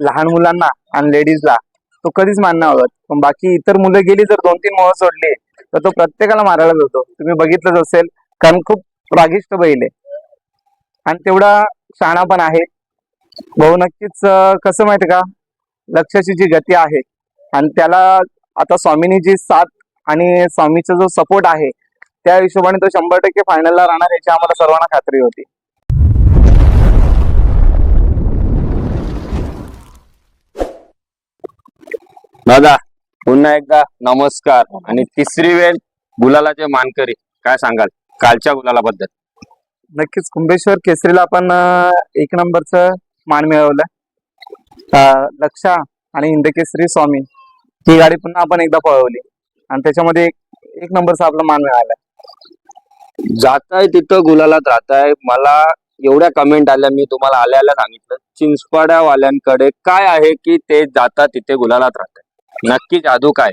लहान मुलांना आणि लेडीजला तो कधीच मानणार आहोत पण बाकी इतर मुलं गेली जर दोन तीन मोह सोडली तर तो प्रत्येकाला मारायला जातो. तुम्ही बघितलंच असेल कारण खूप रागिष्ट बैल आहे. आणि तेवढा शहाणा पण आहे. भाऊ नक्कीच कसं माहिती का? लक्षाची जी गती आहे आणि त्याला आता स्वामीनी जी साथ आणि स्वामीचा जो सपोर्ट आहे त्या हिशोबाने तो शंभर टक्के फायनलला राहणार याची आम्हाला सर्वांना खात्री होती. दादा पुन्हा एकदा नमस्कार. आणि तिसरी वेळ गुलालाचे मानकरी. काय सांगाल? कालच्या गुलालाबद्दल. नक्कीच कुंभेश्वर केसरीला आपण एक नंबरचं मान मिळवलं. लक्षा आणि हिंदकेसरी स्वामी ही गाडी पुन्हा आपण एकदा पळवली. आणि त्याच्यामध्ये एक एक नंबरचा आपला मान मिळाला. जाताय तिथं गुलालात राहताय. मला एवढ्या कमेंट आल्या मी तुम्हाला आल्या आल्या सांगितलं. चिंचपाड्यावाल्यांकडे काय आहे की ते जातात तिथे गुलालात राहतात नक्की जादू काय?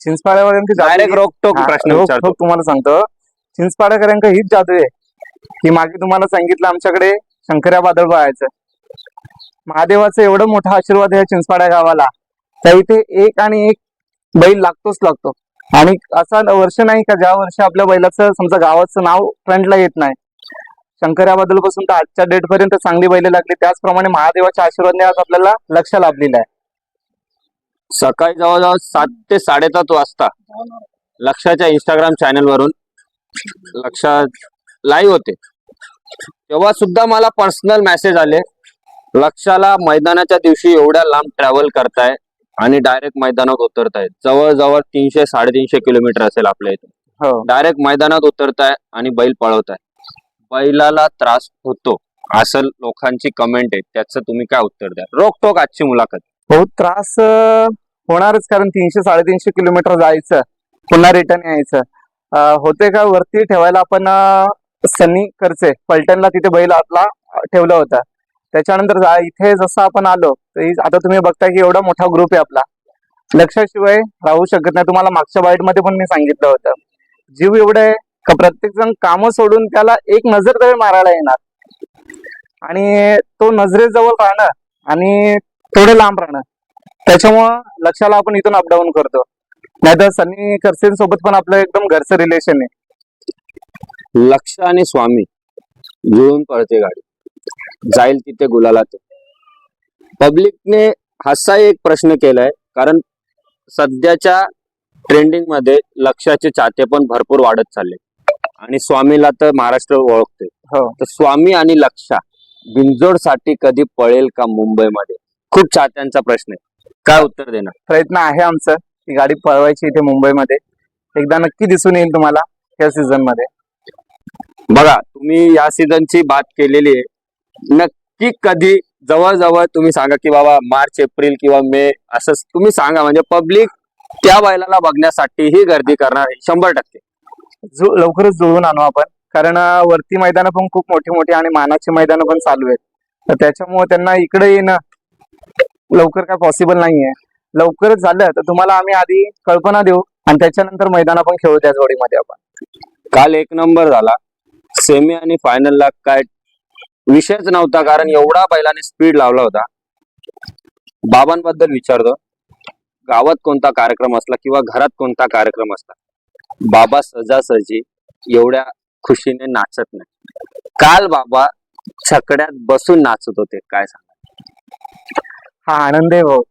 चिंचपाड्यावाल्यांची जादू डायरेक्ट रोकटोक हा, प्रश्न विचारतो. तुम्हाला सांगतो. चिंचपाड्याकरांक हीच जादू आहे. की मागे तुम्हाला सांगितलं आमच्याकडे शंकर्या बादळ व्हायचं महादेवाचं एवढं मोठा आशीर्वाद आहे चिंचपाड्या गावाला. त्या इथे एक आणि एक बैल लागतोच लागतो. आणि असा वर्ष नाही का ज्या वर्षी आपल्या बैलाचं समजा गावाचं नाव फ्रंटला येत नाही. शंकर्या बादलपासून तर आजच्या डेट पर्यंत चांगली बैल लागली. त्याचप्रमाणे महादेवाच्या आशीर्वादाने आज आपल्याला लक्ष लाभलेलं आहे. सकाळी जवळजवळ सात ते साडेसात वाजता लक्षाच्या इंस्टाग्राम चॅनल वरून लक्षा लाईव्ह होते. तेव्हा सुद्धा मला पर्सनल मेसेज आले लक्षाला मैदानाच्या दिवशी एवढ्या लांब ट्रॅव्हल करताय आणि डायरेक्ट मैदानात उतरताय. जवळजवळ तीनशे साडेतीनशे किलोमीटर असेल आपल्या इथून हो. डायरेक्ट मैदानात उतरताय आणि बैल पळवताय. बैलाला त्रास होतो असं लोकांची कमेंट आहे. त्याचं तुम्ही काय उत्तर द्या? रोकटोक आजची मुलाखत. बहुत त्रास होणारच कारण तीनशे साडेतीनशे किलोमीटर जायचं पुन्हा रिटर्न यायचं. होते का वरती ठेवायला आपण सनी करचे पलटणला तिथे बैल आपला ठेवलं ठेवला होता. त्याच्यानंतर इथे जसं आपण आलो तरी आता तुम्ही बघताय की एवढा मोठा ग्रुप आहे आपला. लक्षाशिवाय राहू शकत नाही. तुम्हाला मागच्या बाईटमध्ये पण मी सांगितलं होतं. जीव एवढं आहे का प्रत्येक जण कामं सोडून त्याला एक नजर तरी मारायला येणार. आणि तो नजरेजवळ राहणं आणि थोडे लांब राहणं. त्याच्यामुळं लक्षाला आपण इथून अपडाऊन करतो. नाहीतर सनी करसेन सोबत पण आपलं एकदम घरचं रिलेशन आहे. लक्ष आणि स्वामी जुळून पळते गाडी. जाईल तिथे गुलालात. पब्लिकने हाचा एक प्रश्न केलाय कारण सध्याच्या ट्रेंडिंगमध्ये लक्षाचे चाहते पण भरपूर वाढत चालले. आणि स्वामीला तर महाराष्ट्र ओळखते हो. तर स्वामी आणि लक्षा बिंजोडसाठी कधी पळेल का मुंबईमध्ये? खूप चाहत्यांचा प्रश्न आहे. काय उत्तर देणार? प्रयत्न आहे आमचं. ही गाडी पळवायची इथे मुंबईमध्ये. एकदा नक्की दिसून येईल तुम्हाला या सीझनमध्ये बघा तुम्ही या सीझनची बात केलेली आहे. नक्की कधी जवळजवळ तुम्ही सांगा की बाबा मार्च एप्रिल किंवा मे असं तुम्ही सांगा. म्हणजे पब्लिक त्या बैलाला बघण्यासाठी ही गर्दी करणार आहे शंभर टक्के. जु- लवकरच जुळवून आणू आपण. कारण वरती मैदानं पण खूप मोठी मोठी आणि मानाची मैदानं पण चालू आहेत. तर त्याच्यामुळे त्यांना इकडे येणं लवकर काय पॉसिबल नाहीये. लवकरच झालं तर तुम्हाला आम्ही आधी कल्पना देऊ आणि त्याच्यानंतर मैदान आपण खेळू त्या जोडीमध्ये आपण. काल एक नंबर झाला. सेमी आणि फायनलला काय विषयच नव्हता कारण एवढा बैलाने स्पीड लावला होता. बाबांबद्दल विचारतो. गावात कोणता कार्यक्रम असला किंवा घरात कोणता कार्यक्रम असला बाबा सहजासहजी एवढ्या खुशीने नाचत नाही. काल बाबा छकड्यात बसून नाचत होते काय सांगा हा आनंद आहे भाऊ.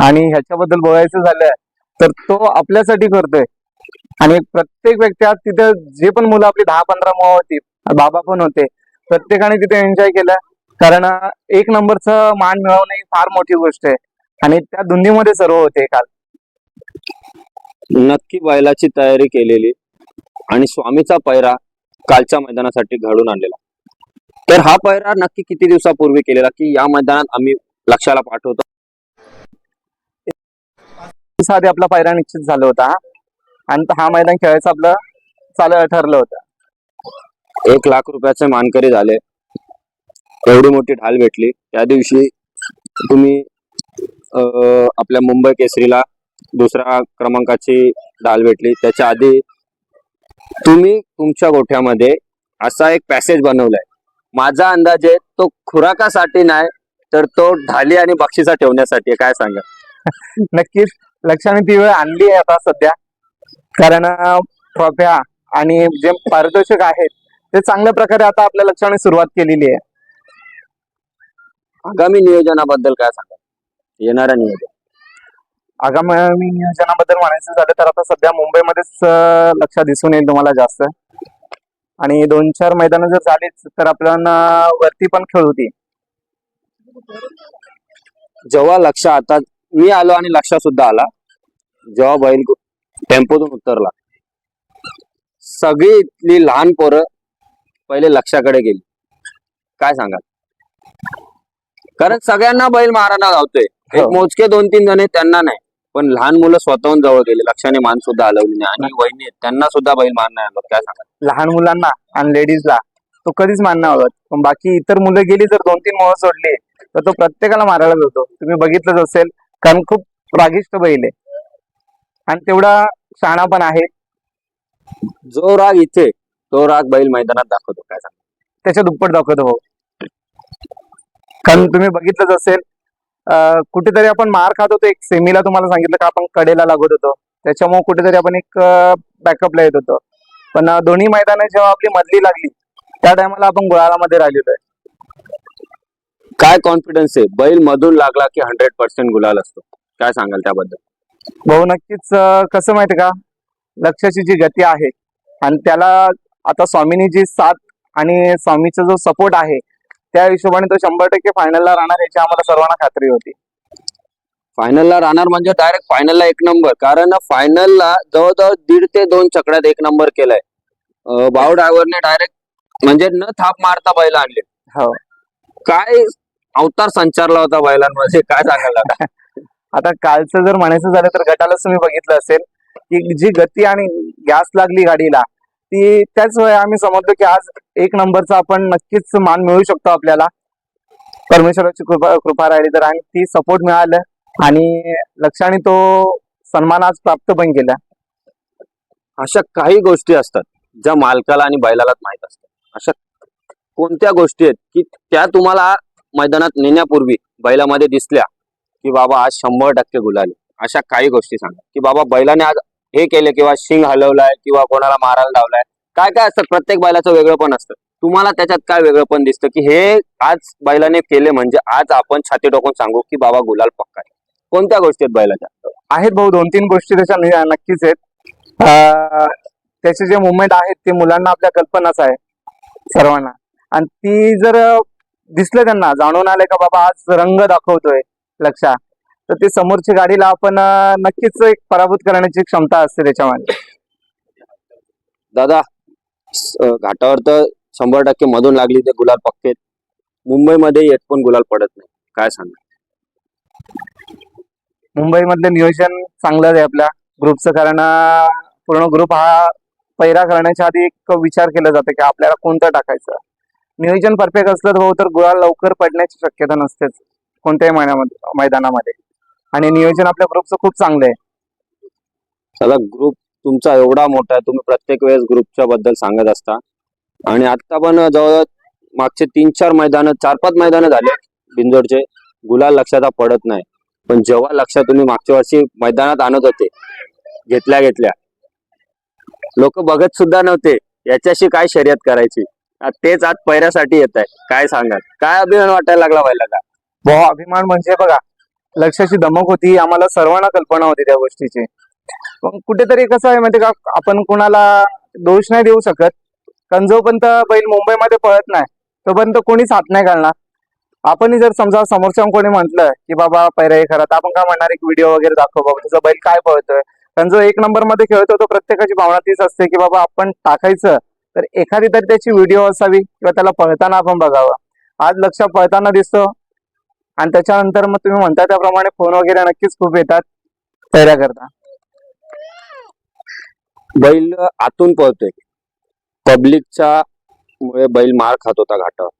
आणि ह्याच्याबद्दल बोलायचं झालं तर तो आपल्यासाठी करतोय. आणि प्रत्येक व्यक्ती आज तिथे जे पण मुलं आपली दहा पंधरा मुलं होती बाबा पण होते प्रत्येकाने तिथे एन्जॉय केलं. कारण एक नंबरचं मान मिळवणं ही फार मोठी गोष्ट आहे. आणि त्या धुंदीमध्ये सर्व होते काल. नक्की बैलाची तयारी केलेली आणि स्वामीचा पैरा कालच्या मैदानासाठी घडून आणलेला. तर हा पैरा नक्की किती दिवसापूर्वी केलेला? की या मैदानात आम्ही लक्षाला पाठवतो? आधी आपला पायरा निश्चित झाला होता. आणि हा मैदान खेळायचं आपलं चालू ठरलं होतं. एक लाख रुपयाचे मानकरी झाले. एवढी मोठी ढाल भेटली. त्या दिवशी तुम्ही आपल्या मुंबई केसरीला दुसऱ्या क्रमांकाची ढाल भेटली. त्याच्या आधी तुम्ही तुमच्या गोठ्यामध्ये असा एक पॅसेज बनवलाय. माझा अंदाज आहे तो खुराकासाठी नाही तर तो ढाली आणि बक्षिसा ठेवण्यासाठी. काय सांगा नक्कीच. लक्षाने ती वेळ आणली आहे आता सध्या. कारण ट्रॉफ्या आणि जे पारितोषिक आहेत ते चांगल्या प्रकारे आता आपल्या लक्षाने सुरुवात केलेली आहे. आगामी नियोजनाबद्दल काय सांगा येणाऱ्या नियोजन. आगामी नियोजनाबद्दल म्हणायचं झालं तर आता सध्या मुंबईमध्येच लक्ष दिसून येईल तुम्हाला जास्त. आणि दोन चार मैदानं जर झालीच तर आपल्याला वरती पण खेळ होती जेव्हा लक्ष आता मी आलो आणि लक्ष सुद्धा आला. जेव्हा बैल टेम्पोतून उतरला. सगळी इथली लहान पोरं पहिले लक्षाकडे गेली. काय सांगाल? कारण सगळ्यांना बैल मारायला धावतोय एक हो. मोजके दोन तीन जण त्यांना नाही. पण लहान मुलं स्वतःहून जवळ गेले. लक्षाने मान सुद्धा हलवली नाही. आणि वहिनी आहेत त्यांना सुद्धा बैल मार नाही आलं काय सांगाल? लहान मुलांना आणि लेडीजला तो कधीच मानणं हवं पण बाकी इतर मुलं गेली जर दोन तीन मोह सोडले तर तो प्रत्येकाला मारायला जातो. तुम्ही बघितलंच असेल कारण खूप रागिष्ट बैल आहे. आणि तेवढा शहाणा पण आहे. जो राग इथे तो राग बैल मैदानात दाखवतो. काय सांगाल? त्याच्या दुप्पट दाखवतो हो कारण तुम्ही बघितलंच असेल कुठेतरी आपण मार खात होतो. एक सेमीला तुम्हाला सांगितलं का आपण कडेला लागत होतो. त्याच्यामुळे कुठेतरी आपण एक बॅकअपला येत होतो. पण दोन्ही मैदानं जेव्हा आपली मधली लागली त्या टायमाला आपण गुळाळामध्ये राहिलेलो आहे. काय कॉन्फिडन्स आहे? बैल मधून लागला की हंड्रेड पर्सेंट गुलाल असतो. काय सांगाल त्याबद्दल? भाऊ नक्कीच कसं माहिती का? लक्षाची जी गती आहे आणि त्याला आता स्वामीनी जी साथ आणि स्वामीचा जो सपोर्ट आहे त्या हिशोबाने तो शंभर टक्के फायनलला राहणार याची आम्हाला सर्वांना खात्री होती. फायनलला राहणार म्हणजे डायरेक्ट फायनलला एक नंबर कारण फायनलला जवळजवळ दीड ते दोन चकड्यात एक नंबर केलाय. भाऊ ड्रायव्हरने डायरेक्ट म्हणजे न थाप मारता बैल आणले. हो. काय अवतार संचारला होता बैलांमध्ये काय आता आता कालचं जर म्हणायचं झालं तर गटालाच तुम्ही बघितलं असेल की जी गती आणि गॅस लागली गाडीला ती त्याच वेळी आम्ही समजलो की आज एक नंबरचा आपण नक्कीच मान मिळू शकतो आपल्याला. परमेश्वराची कृपा कृपा राहिली तर आणि ती सपोर्ट मिळालं आणि लक्षाने तो सन्मान आज प्राप्त पण केला. अशा काही गोष्टी असतात ज्या मालकाला आणि बैलालाच माहीत असतात. अशा कोणत्या गोष्टी आहेत की त्या तुम्हाला मैदानात नेण्यापूर्वी बैलामध्ये दिसल्या की बाबा आज शंभर टक्के गुलाले अशा काही गोष्टी सांगा की बाबा बैलाने आज हे केले किंवा शिंग हलवलाय किंवा कोणाला मारायला लावलाय. काय काय असतं? प्रत्येक बैलाचं वेगळं पण असतं. तुम्हाला त्याच्यात काय वेगळं पण दिसतं की हे आज बैलाने केले म्हणजे आज आपण छाती टोकून सांगू की बाबा गुलाल पक्का आहे. कोणत्या गोष्टी आहेत बैलाच्या? आहेत भाऊ दोन तीन गोष्टी त्याच्या नक्कीच आहेत. त्याचे जे मुवमेंट आहेत ते मुलांना आपल्या कल्पनाच आहे. सर्वांना. आणि ती जर दिसलं त्यांना जाणून आले का बाबा आज रंग दाखवतोय लक्षात. तर ते समोरची गाडीला आपण नक्कीच एक पराभूत करण्याची क्षमता असते त्याच्यामध्ये दादा घाटावर तर शंभर टक्के मधून लागली ते गुलाल पक्के. मुंबईमध्ये येत पण गुलाल पडत नाही. काय सांगा मुंबईमधलं नियोजन चांगलं आहे आपल्या ग्रुपचं कारण पूर्ण ग्रुप हा पैरा करण्याच्या आधी एक विचार केला जातो की आपल्याला कोणतं टाकायचं? नियोजन परफेक्ट असलं तर तर गुळाल लवकर पडण्याची शक्यता नसतेच कोणत्याही महिन्यामध्ये मैदानामध्ये. आणि नियोजन आपल्या ग्रुपचं खूप चांगलं आहे. चला ग्रुप तुमचा एवढा मोठा आहे तुम्ही प्रत्येक वेळेस ग्रुपच्या बद्दल सांगत असता. आणि आता पण जवळ मागचे तीन चार मैदान चार पाच मैदान झाले बिंजोडचे. गुलाल लक्षात पडत नाही. पण जेव्हा लक्षात तुम्ही मागच्या वर्षी मैदानात आणत होते घेतल्या घेतल्या. लोक बघत सुद्धा नव्हते याच्याशी काय शर्यत करायची? तेच आज पैऱ्यासाठी येत आहे. काय सांगाल? काय अभिमान वाटायला लागला व्हायला का भाऊ अभिमान म्हणजे बघा लक्षाची दमक होती आम्हाला सर्वांना कल्पना होती त्या गोष्टीची. पण कुठेतरी कसं आहे माहिती का आपण कुणाला दोष नाही देऊ शकत. कारण जोपर्यंत बैल मुंबईमध्ये पळत नाही तोपर्यंत कोणीच हात नाही घालणार. आपण जर समजा समोरच्या कोणी म्हटलं की बाबा पैरा हे खरं. तर आपण काय म्हणणार एक व्हिडिओ वगैरे दाखव बाबा तुझा बैल काय पळतोय. कारण जो एक नंबरमध्ये खेळतो तो प्रत्येकाची भावना तीच असते की बाबा आपण टाकायचं. तर एखादी तरी त्याची व्हिडिओ असावी किंवा त्याला पळताना आपण बघावं. आज लक्ष पळताना दिसतो आणि त्याच्यानंतर मग तुम्ही म्हणता त्याप्रमाणे फोन वगैरे नक्कीच खूप येतात. तयाऱ्या करता बैल आतून पळतोय. पब्लिकच्या मुळे बैल मार खात होता घाटावर.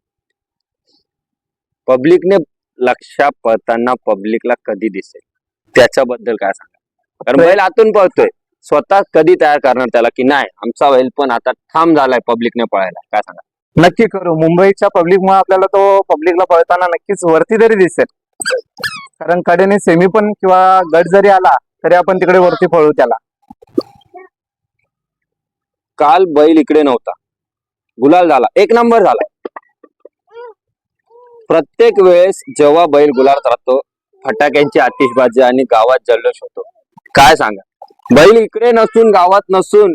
पब्लिकने लक्षा पळताना पब्लिकला कधी दिसेल? त्याच्याबद्दल काय सांगा? कारण बैल आतून पळतोय. स्वतः कधी तयार करणार त्याला की नाही? आमचा बैल पण आता ठाम झालाय पब्लिकने पळायला. काय सांगा? नक्की करू. मुंबईच्या पब्लिक मुळे आपल्याला तो पब्लिकला पळताना नक्कीच वरती तरी दिसेल. कारण कडेने सेमी पण किंवा गट जरी आला तरी आपण तिकडे वरती पळू त्याला. काल बैल इकडे नव्हता. गुलाल झाला. एक नंबर झाला. प्रत्येक वेळेस जेव्हा बैल गुलाल राहतो फटाक्यांची आतिषबाजी आणि गावात जल्लोष होतो. काय सांगा? बैल इकडे नसून गावात नसून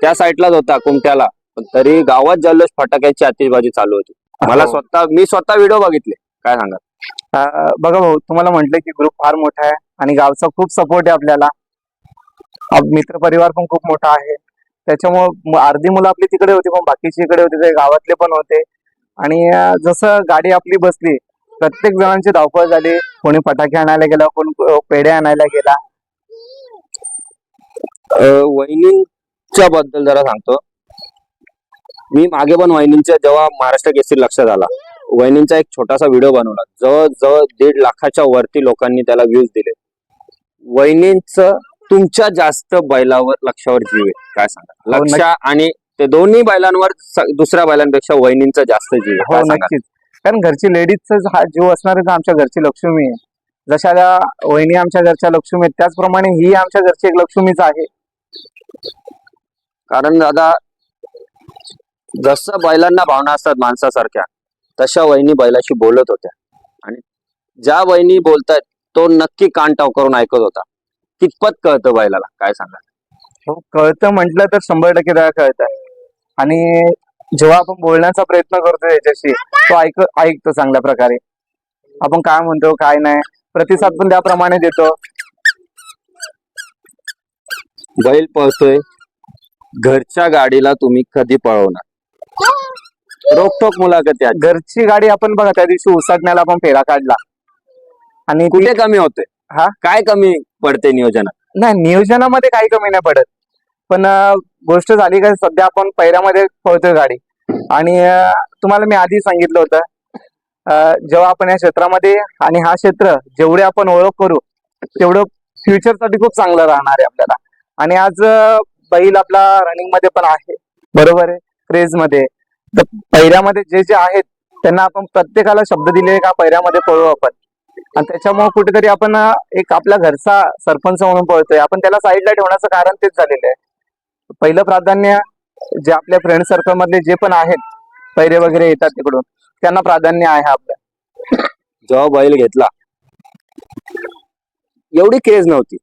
त्या साईडलाच होता कुमट्याला. पण तरी गावात जल्लोष फटाक्यांची आतिषबाजी चालू होती. मला हो. स्वतः मी स्वतः व्हिडिओ बघितले. काय सांगा बघा भाऊ तुम्हाला म्हटलं की ग्रुप फार मोठा आहे आणि गावचा खूप सपोर्ट आहे आपल्याला. मित्र परिवार पण खूप मोठा आहे. त्याच्यामुळे अर्धी मुलं आपली तिकडे होती पण बाकीची इकडे होती ते गावातले पण होते. आणि जसं गाडी आपली बसली प्रत्येक जणांची धावपळ झाली. कोणी फटाके आणायला गेला कोणी पेढे आणायला गेला. वहिनींच्या बद्दल जरा सांगतो. मी मागे पण वहिनींच्या जेव्हा महाराष्ट्र केसरी लक्षात आला वहिनींचा एक छोटासा व्हिडिओ बनवला. जवळ जवळ दीड लाखाच्या वरती लोकांनी त्याला व्ह्यूज दिले. वहिनींच तुमच्या जास्त बैलावर लक्षावर जीव आहे. काय सांगा हो, लक्ष आणि ते दोन्ही बैलांवर दुसऱ्या बैलांपेक्षा वहिनींचा जास्त जीव आहे. हो? नक्कीच. कारण घरची लेडीजचा हा जीव असणार आमच्या घरची लक्ष्मी आहे. जशा त्या वहिनी आमच्या घरच्या लक्ष्मी आहेत त्याचप्रमाणे ही आमच्या घरची एक लक्ष्मीच आहे. कारण दादा जसं बैलांना भावना असतात माणसासारख्या तशा वहिनी बैलाशी बोलत होत्या. आणि ज्या वहिनी बोलतायत तो नक्की कान टाव करून ऐकत होता. कितपत कळतं बैलाला? काय सांगा हो कळतं म्हटलं तर शंभर टक्के त्याला कळतं. आणि जेव्हा आपण बोलण्याचा प्रयत्न करतो याच्याशी तो ऐक ऐकतो चांगल्या प्रकारे. आपण काय म्हणतो काय नाही प्रतिसाद पण त्याप्रमाणे देतो. बैल पळतोय. घरच्या गाडीला तुम्ही कधी पळवणार? रोकटोक मुलाखती आहेत. घरची गाडी आपण बघा त्या दिवशी उसाटण्याला आपण फेरा काढला. आणि कुठे कमी होते हा? काय कमी पडते नियोजनात? नाही नियोजनामध्ये काही कमी नाही पडत. पण गोष्ट झाली का सध्या आपण पैऱ्यामध्ये पळतोय गाडी. आणि तुम्हाला मी आधी सांगितलं होतं जेव्हा आपण या क्षेत्रामध्ये आणि हा क्षेत्र जेवढे आपण ओळख करू तेवढं फ्युचरसाठी खूप चांगलं राहणार आहे आपल्याला. आणि आज बैल आपला रनिंगमध्ये पण आहे. बरोबर आहे? क्रेजमध्ये. तर पैऱ्यामध्ये जे जे आहेत त्यांना आपण प्रत्येकाला शब्द दिले का पैऱ्यामध्ये पळू आपण. आणि त्याच्यामुळे कुठेतरी आपण एक आपल्या घरचा सरपंच म्हणून पळतोय. आपण त्याला साईडला ठेवण्याचं कारण तेच झालेलं आहे. पहिलं प्राधान्य जे आपल्या फ्रेंड सर्कल मधले जे पण आहेत पैरे वगैरे येतात तिकडून त्यांना प्राधान्य आहे आपलं. जेव्हा बैल घेतला एवढी क्रेज नव्हती.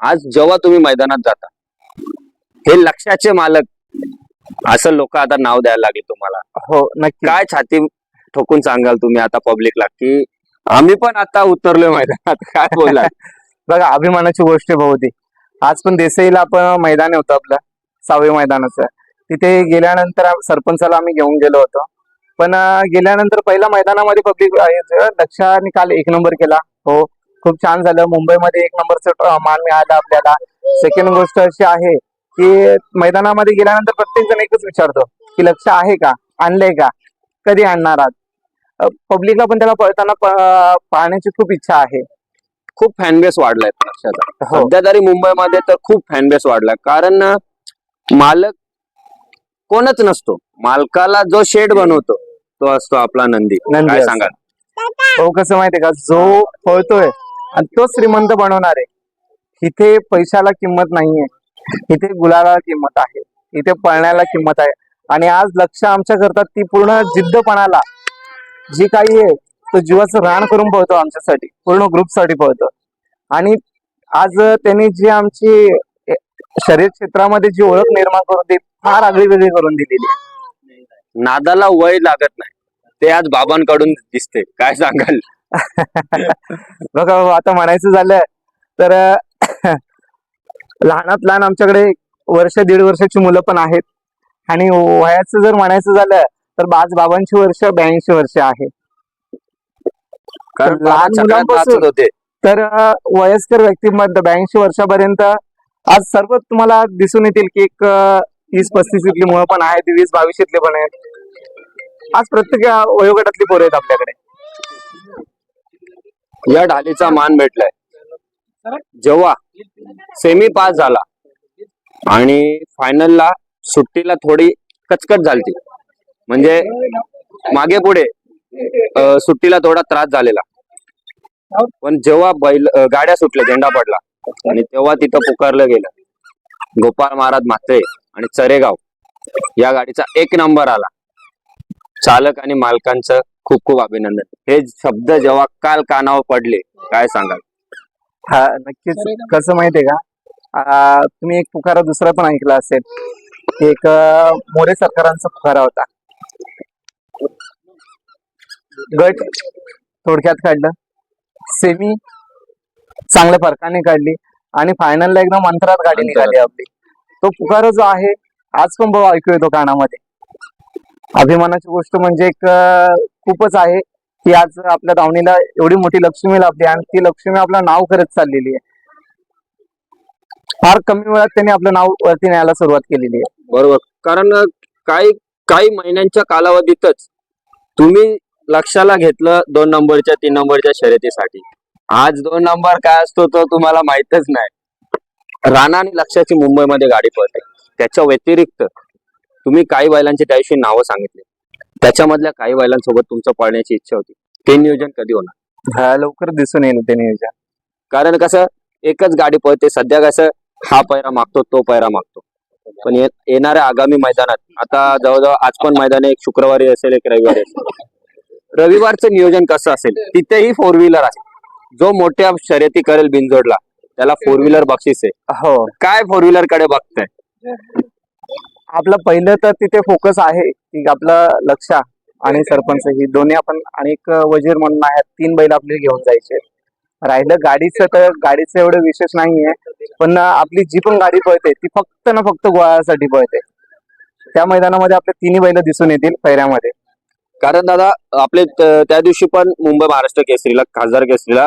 आज जेव्हा तुम्ही मैदानात जाता हे लक्षाचे मालक असं लोक आता नाव द्यायला लागले तुम्हाला. हो नक्की. काय छाती ठोकून सांगाल तुम्ही आता पब्लिकला की आम्ही पण आता उतरलोय मैदानात. काय बोलाल बघा अभिमानाची गोष्ट आहे भाऊ ती आज पण देसाईला आपण मैदान होतं आपलं सहावे मैदानाचं. तिथे गेल्यानंतर सरपंचाला आम्ही घेऊन गेलो होतो. पण गेल्यानंतर पहिल्या मैदानामध्ये पब्लिक लक्षाने काल एक नंबर केला. हो खूप छान झालं. मुंबईमध्ये एक नंबरचं मान मिळालं आपल्याला. सेकंड गोष्ट अशी आहे की मैदानामध्ये गेल्यानंतर प्रत्येक जण एकच विचारतो की लक्ष आहे का? आणलंय का? कधी आणणार आहात? पब्लिकला पण त्याला पळताना पाहण्याची खूप इच्छा आहे. खूप फॅनबेस वाढलाय लक्षाचा हो. सध्या तरी मुंबईमध्ये तर खूप फॅनबेस वाढलाय. कारण मालक कोणच नसतो. मालकाला जो शेड बनवतो तो असतो आपला नंदी. नंदी. सांगाल? हो कसं माहितीये का? जो पळतोय आणि तो श्रीमंत बनवणार आहे इथे पैशाला किंमत नाहीये. इथे गुलाला किंमत आहे. इथे पळण्याला किंमत आहे. आणि आज लक्ष आमच्या करतात ती पूर्ण जिद्दपणाला. जी काही आहे तो जीवाचं रान करून पळतो आमच्यासाठी. पूर्ण ग्रुपसाठी पळतो. आणि आज त्यांनी जी आमची शरीर क्षेत्रामध्ये जी ओळख निर्माण करून ती फार आगळी वेगळी करून दिलेली आहे. नादाला वय लागत नाही. ते आज बाबांकडून दिसते. काय सांगाल? बघा आता म्हणायचं झालं तर लहानात लहान आमच्याकडे वर्ष दीड वर्षाची मुलं पण आहेत. आणि वयाचं जर म्हणायचं झालं तर बाज बाबांची वर्ष ब्याऐंशी वर्ष आहे. लहान मुलांपासून- होते. तर वयस्कर व्यक्तीमध्ये ब्याऐंशी वर्षापर्यंत आज सर्व तुम्हाला दिसून येतील की एक तीस पस्तीस इथली मुलं पण आहेत वीस बावीस इथले पण आहेत. आज प्रत्येक वयोगटातली पोरं आहेत आपल्याकडे. या ढालीचा मान भेटलाय. जेव्हा सेमी पास झाला आणि फायनलला सुट्टीला थोडी कचकट झाली म्हणजे मागे पुढे सुट्टीला थोडा त्रास झालेला. पण जेव्हा बैल गाड्या सुटल्या झेंडा पडला आणि तेव्हा तिथं पुकारलं गेलं. गोपाळ महाराज म्हात्रे आणि चरेगाव या गाडीचा एक नंबर आला. चालक आणि मालकांचं खूप खूप अभिनंदन. हे शब्द जेव्हा काल कानावर पडले काय सांगाल? हा नक्कीच. कसं माहितीये का? आ, तुम्ही एक पुकारा दुसरा पण ऐकला असेल. एक अ, मोरे सरकारांचा पुकारा होता. गट थोडक्यात काढलं. सेमी चांगल्या फरकाने काढली. आणि फायनलला एकदम अंतरात गाडी. निघाली आपली. तो पुकारा जो आहे आज पण भाऊ ऐकू येतो कानामध्ये. अभिमानाची गोष्ट म्हणजे एक अ, खूपच आहे. की आज आपल्या दावणीला एवढी मोठी लक्ष्मी लाभली आणि ती लक्ष्मी आपलं नाव करत चाललेली आहे. फार कमी वेळात त्यांनी आपलं नाव वरती न्यायला सुरुवात केलेली आहे. बरोबर. कारण काही काही महिन्यांच्या कालावधीतच तुम्ही लक्षाला घेतलं दोन नंबरच्या तीन नंबरच्या शर्यतीसाठी. आज दोन नंबर काय असतो तो तुम्हाला माहितच नाही. राणा आणि लक्षाची मुंबईमध्ये गाडी पळते त्याच्या व्यतिरिक्त तुम्ही काही बैलांची त्या दिवशी नावं सांगितली. त्याच्यामधल्या काही बैलांसोबत तुमचं पळण्याची इच्छा होती. ते नियोजन कधी होणार? हा, लवकर दिसून येईल ते नियोजन. कारण कसं एकच गाडी पळते सध्या कसं हा पैरा मागतो तो पैरा मागतो. पण येणाऱ्या आगामी मैदानात आता जवळजवळ आज पण मैदान एक शुक्रवारी असेल एक रविवारी असेल. रविवारचं नियोजन कसं असेल तिथेही फोर व्हीलर आहे. जो मोठ्या शर्यती करेल बिनजोडला त्याला फोर व्हीलर बक्षीस आहे. हो. काय फोर व्हीलरकडे बघताय? आपलं पहिलं तर तिथे फोकस आहे की आपलं लक्ष आणि सरपंच ही दोन्ही आपण आणि एक वजीर म्हणून आहेत तीन बैल आपले घेऊन जायचे. राहिलं गाडीचं तर गाडीचं एवढं विशेष नाहीये पण आपली जी पण गाडी पळते ती फक्त ना फक्त गोळ्यासाठी पळते. त्या मैदानामध्ये आपले तिन्ही बैल दिसून येतील पैऱ्यामध्ये कारण दादा आपले त्या दिवशी पण मुंबई महाराष्ट्र केसरीला खासदार केसरीला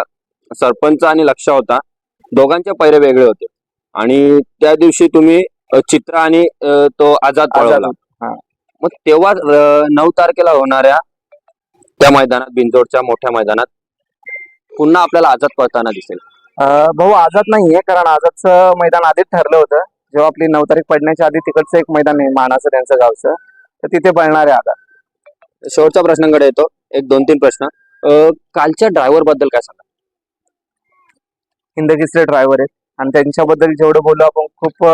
सरपंच आणि लक्ष होता. दोघांचे पैरे वेगळे होते. आणि त्या दिवशी तुम्ही चित्र आणि अ, तो आझाद आझाद, पळवला. हा. मग तेव्हा अ, नऊ तारखेला होणाऱ्या त्या मैदानात बिंजोडच्या मोठ्या मैदानात पुन्हा आपल्याला आझाद पळताना दिसेल. अं, भाऊ आझाद नाहीये कारण आझादचं मैदान आधीच ठरलं होतं. जेव्हा आपली नऊ तारीख पडण्याच्या आधी तिकडचं एक मैदान आहे मानाचं त्यांचं गावचं. तर तिथे पळणार आहे आता शेवटच्या प्रश्नाकडे येतो. एक दोन तीन प्रश्न. अ, कालच्या ड्रायव्हरबद्दल काय सांगा? हिंदकीसचे ड्रायव्हर आहेत. आणि त्यांच्याबद्दल जेवढं बोललो आपण खूप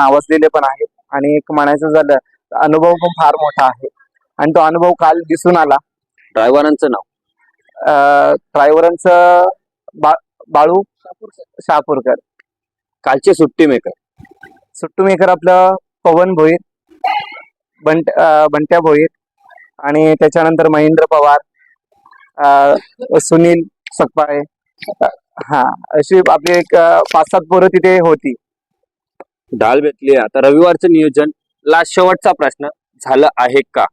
नावाजलेले पण आहेत. आणि एक म्हणायचं झालं अनुभव पण फार मोठा आहे. आणि तो अनुभव काल दिसून आला. ड्रायव्हरांचं नाव? ड्रायव्हरांचं बा बाळू शहापूरकर कालचे सुट्टी मेकर. सुट्टू मेकर आपलं पवन भोईर बंट बंट्या भोईर आणि त्याच्यानंतर महेंद्र पवार सुनील सकपाळे हा अशी आपली एक पाच सात पोरं तिथे होती. ढाल भेटली. आता रविवारचं नियोजन लास्ट शेवटचा प्रश्न झालं आहे का?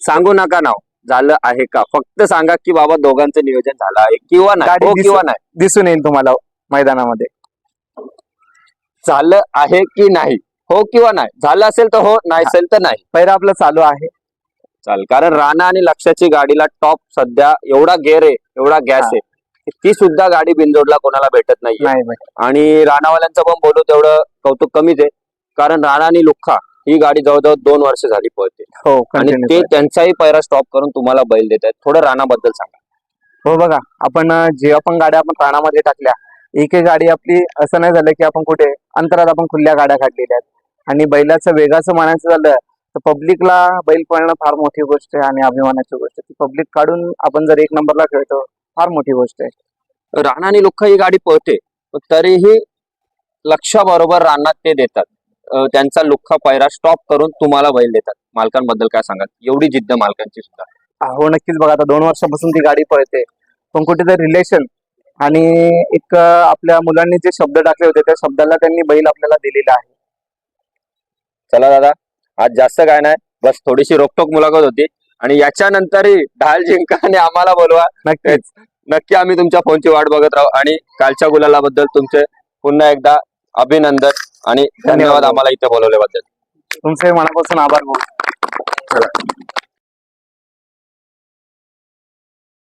सांगू नका नाव झालं आहे का? फक्त सांगा की बाबा दोघांचं नियोजन झालं आहे किंवा नाही. हो किंवा नाही. दिसून येईल तुम्हाला मैदानामध्ये. झालं आहे की नाही? हो किंवा नाही? झालं असेल तर हो नाही असेल तर नाही. पहिला आपलं चालू आहे. चालेल. कारण राणा आणि लक्षाची गाडीला टॉप सध्या एवढा गेअर आहे एवढा गॅस आहे. ती सुद्धा गाडी बिनजोडला कोणाला भेटत नाही नाही. आणि राणावाल्यांचं पण बोलू तेवढं कौतुक कमीच आहे. कारण राणा आणि लुख्खा ही गाडी जवळजवळ दोन वर्ष झाली पळते. हो आणि ते. त्यांचाही पैरा स्टॉप करून तुम्हाला बैल देत आहेत. थोडं राणाबद्दल सांगा. हो बघा आपण जेव्हा पण गाड्या आपण प्राणामध्ये टाकल्या एक एक गाडी आपली असं नाही झालं की आपण कुठे अंतरात आपण खुल्या गाड्या काढलेल्या आहेत. आणि बैलाचं वेगाचं म्हणायचं झालं तर पब्लिकला बैल पळणं फार मोठी गोष्ट आहे आणि अभिमानाची गोष्ट ती पब्लिक काढून आपण जर एक नंबरला खेळतो फार मोठी गोष्ट आहे. राणा आणि लुख्खा ही गाडी पळते तरीही लक्षाबरोबर रानात ते देतात. त्यांचा लुख्खा पैरा स्टॉप करून तुम्हाला बैल देतात. मालकांबद्दल काय सांगाल? एवढी जिद्द मालकांची सुद्धा. हो नक्कीच बघा आता दोन वर्षापासून ती गाडी पळते. पण कुठेतरी रिलेशन आणि एक आपल्या मुलांनी जे शब्द टाकले होते त्या शब्दाला त्यांनी बैल आपल्याला दिलेला आहे. चला दादा आज जास्त काय नाही बस थोडीशी रोकटोक मुलाखत होती. आणि याच्यानंतरही ढाल जिंका आणि आम्हाला बोलवा. नक्कीच. नक्की आम्ही तुमच्या फोनची वाट बघत राहू. आणि कालच्या गुलालाबद्दल तुमचे पुन्हा एकदा अभिनंदन आणि धन्यवाद. आम्हाला इथे बोलवल्याबद्दल. तुमचे मनापासून आभार चला.